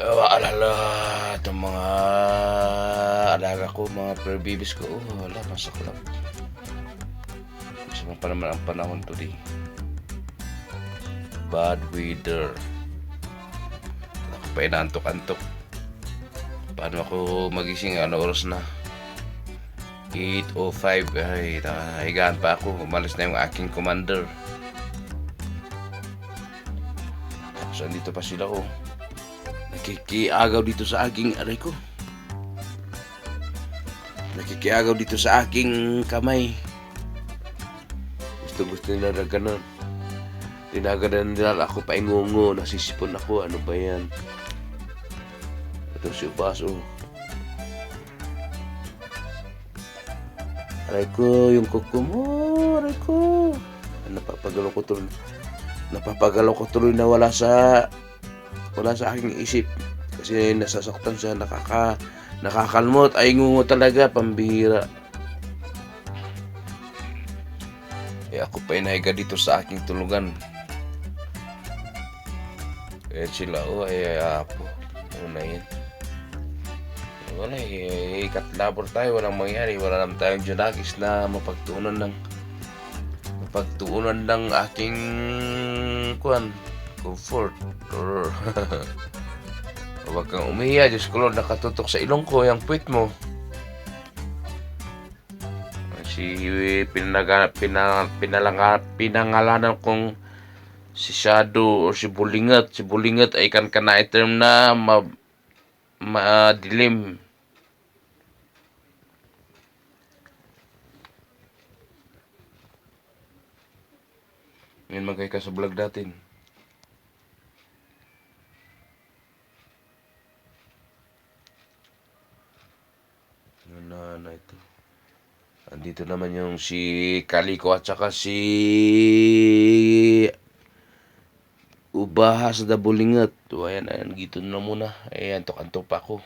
uh, alala itong mga alaga ko, mga fur babies ko. Oh, wala, masaklap. Masama pa naman ang panahon today. Bad weather. Ako pa inaantok-antok. Paano ako magising? Ano oras na? 8.05. Ay, nahigaan pa ako. Umalis na yung aking commander. So, andito pa sila oh. Nakikiagaw dito sa aking aray ko. Nakikiagaw dito sa aking kamay. Gusto gusto nila na ganun. Tinaganan nila ako paingungo. Nasisipon ako. Ano ba yan? Ito si Ubas oh. Aray ko, yung kuko mo. Aray ko. Napapagalaw ko tuloy. Napapagalaw ko tuloy na wala sa wala sa aking isip. Kasi nasasaktan siya nakaka nakakalmot. Ay ngungo talaga pambihira. Eh ako pa inahiga dito sa aking tulugan. Eh sila oh ay apo. Ano na yan wala eh katlabor tayo. Walang mangyari. Wala naman tayong junakis na mapagtuunan ng mapagtuunan ng aking kuan comfort. Or huwag kang umiya Diyos ko Lord nakatutok sa ilong ko yung puwit mo. Si pinaga, pina, pinalanga, pinangalanan kong si Shadow or si Bulingat. Si Bulingat ay kan kana term na ma, madilim. Ngayon magkay ka sa vlog natin. Ano na na ito? Andito naman yung si Kaliko at saka si Ubaha sa Dabulingat. So, ayan, ayan, gito na muna. Ayan, antok-antok pa ako.